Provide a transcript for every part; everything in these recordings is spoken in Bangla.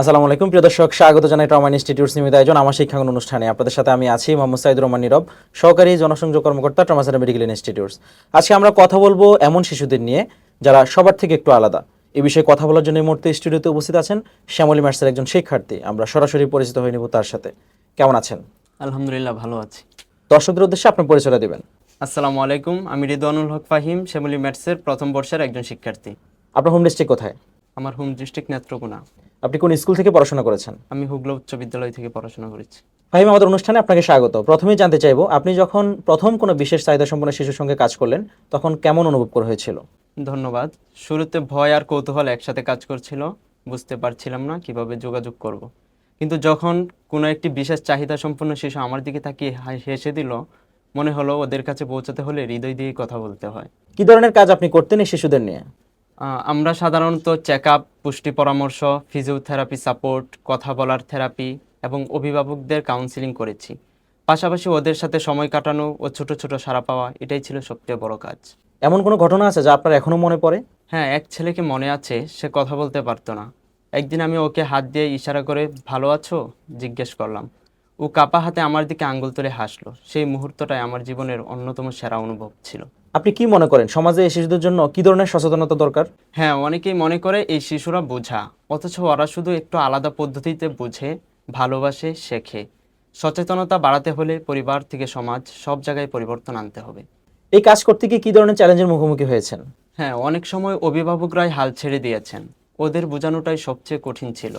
আসসালামু আলাইকুম প্রিয় দর্শক স্বাগত জানাই ট্রমা ইনস্টিটিউটস নিয়মিত আয়োজন আমার শিক্ষাঙ্গন অনুষ্ঠানে। আপনাদের সাথে আমি আছি মোহাম্মদ সাইদুর রহমান নীরব সহকারী জনসংযোগ কর্মকর্তা ট্রমা সেন্টার মেডিকেল ইনস্টিটিউটস। আজকে আমরা কথা বলব এমন শিশুদের নিয়ে যারা সবার থেকে একটু আলাদা। এই বিষয়ে কথা বলার জন্য এই মুহূর্তে স্টুডিওতে উপস্থিত আছেন শ্যামলী ম্যাটসের একজন শিক্ষার্থী। আমরা সরাসরি পরিচিত হয়ে নেব তার সাথে। কেমন আছেন? আলহামদুলিল্লাহ ভালো আছি। দর্শকদের উদ্দেশ্যে আপনার পরিচয়টা দিবেন। আসসালামু আলাইকুম আমি রিদওয়ানুল হক ফাহিম শ্যামলী ম্যাটসের প্রথম বর্ষের একজন শিক্ষার্থী। আপনার হোম ডিস্ট্রিক্ট কোথায়? আমার হোম ডিস্ট্রিক্ট নেত্রকোনা। আপনি কোন স্কুল থেকে পড়াশোনা করেছেন? আমি হুগলা উচ্চ বিদ্যালয় থেকে পড়াশোনা করেছি। ফাহিম আমাদের অনুষ্ঠানে আপনাকে স্বাগত। প্রথমেই জানতে চাইব আপনি যখন প্রথম কোনো বিশেষ চাহিদা সম্পন্ন শিশুর সঙ্গে কাজ করলেন তখন কেমন অনুভব করা হয়েছিল? ধন্যবাদ। শুরুতে ভয় আর কৌতূহল একসাথে কাজ করছিল বুঝতে পারছিলাম না কীভাবে যোগাযোগ করব। কিন্তু যখন কোনো একটি বিশেষ চাহিদা সম্পন্ন শিশু আমার দিকে তাকিয়ে হেসে দিল মনে হলো ওদের কাছে পৌঁছাতে হলে হৃদয় দিয়ে কথা বলতে হয়। কি ধরনের কাজ আপনি করতেন এই শিশুদের নিয়ে? আমরা সাধারণত চেক আপ পুষ্টি পরামর্শ ফিজিওথেরাপি সাপোর্ট কথা বলার থেরাপি এবং অভিভাবকদের কাউন্সিলিং করেছি। পাশাপাশি ওদের সাথে সময় কাটানো ও ছোট ছোট সাড়া পাওয়া এটাই ছিল সবচেয়ে বড় কাজ। এমন কোনো ঘটনা আছে যা আপনার এখনও মনে পড়ে? হ্যাঁ এক ছেলেকে মনে আছে সে কথা বলতে পারতো না। একদিন আমি ওকে হাত দিয়ে ইশারা করে ভালো আছো? জিজ্ঞেস করলাম। ও কাপা হাতে আমার দিকে আঙ্গুল তুলে হাসলো। সেই মুহূর্তটাই আমার জীবনের অন্যতম সেরা অনুভব ছিল। আপনি কি মনে করেন সমাজে এই শিশুদের জন্য কি ধরনের সচেতনতা দরকার? হ্যাঁ অনেকেই মনে করে এই শিশুরা বোঝা অথচ ওরা শুধু একটু আলাদা পদ্ধতিতে বুঝে ভালোবাসে শেখে। সচেতনতা বাড়াতে হলে পরিবার থেকে সমাজ সব জায়গায় পরিবর্তন আনতে হবে। এই কাজ করতে গিয়ে কি ধরনের চ্যালেঞ্জের মুখোমুখি হয়েছেন? হ্যাঁ অনেক সময় অভিভাবকরাই হাল ছেড়ে দিয়েছেন। ওদের বোঝানোটাই সবচেয়ে কঠিন ছিল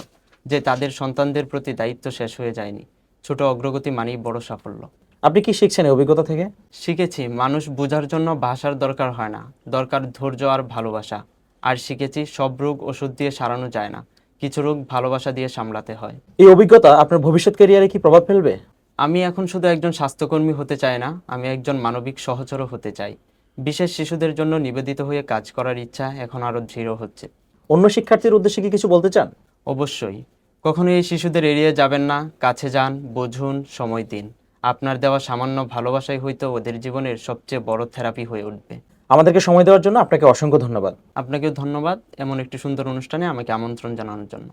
যে তাদের সন্তানদের প্রতি দায়িত্ব শেষ হয়ে যায়নি। ছোট অগ্রগতি মানেই বড় সাফল্য। আপনি কি শিখছেন অভিজ্ঞতা থেকে? শিখেছি। মানুষ বোঝার জন্য ভাষার দরকার হয় না। দরকার ধৈর্য আর ভালোবাসা। আর শিখেছি সব রোগ ওষুধ দিয়ে সারানো যায় না। কিছু রোগ ভালোবাসা দিয়ে সামলাতে হয়। এই অভিজ্ঞতা আপনার ভবিষ্যৎ ক্যারিয়ারে কি প্রভাব ফেলবে? আমি এখন শুধু একজন স্বাস্থ্যকর্মী হতে চাই না আমি একজন মানবিক সহচরও হতে চাই। বিশেষ শিশুদের জন্য নিবেদিত হয়ে কাজ করার ইচ্ছা এখন আরও দৃঢ় হচ্ছে। অন্য শিক্ষার্থীর উদ্দেশ্যে কি কিছু বলতে চান? অবশ্যই। কখনো এই শিশুদের এড়িয়ে যাবেন না কাছে যান বুঝুন সময় দিন। আপনার দেওয়া সামান্য ভালোবাসাই হয়তো ওদের জীবনের সবচেয়ে বড় থেরাপি হয়ে উঠবে। আমাদেরকে সময় দেওয়ার জন্য আপনাকে অসংখ্য ধন্যবাদ। আপনাকেও ধন্যবাদ এমন একটি সুন্দর অনুষ্ঠানে আমাকে আমন্ত্রণ জানানোর জন্য।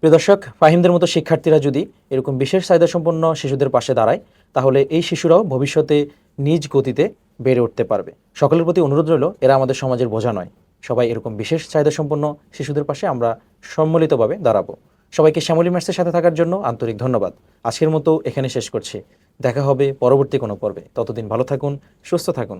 প্রিয় দর্শক ফাহিমদের মতো শিক্ষার্থীরা যদি এরকম বিশেষ চাহিদা সম্পন্ন শিশুদের পাশে দাঁড়ায় তাহলে এই শিশুরাও ভবিষ্যতে নিজ গতিতে বেড়ে উঠতে পারবে। সকলের প্রতি অনুরোধ রইল এরা আমাদের সমাজের বোঝা নয়। সবাই এরকম বিশেষ চাহিদা সম্পন্ন শিশুদের পাশে আমরা সম্মিলিতভাবে দাঁড়াবো। সবাইকে শ্যামলী ম্যাটসের সাথে থাকার জন্য আন্তরিক ধন্যবাদ। আজকের মতো এখানে শেষ করছি। দেখা হবে পরবর্তী কোনো পর্বে। ততদিন ভালো থাকুন, সুস্থ থাকুন।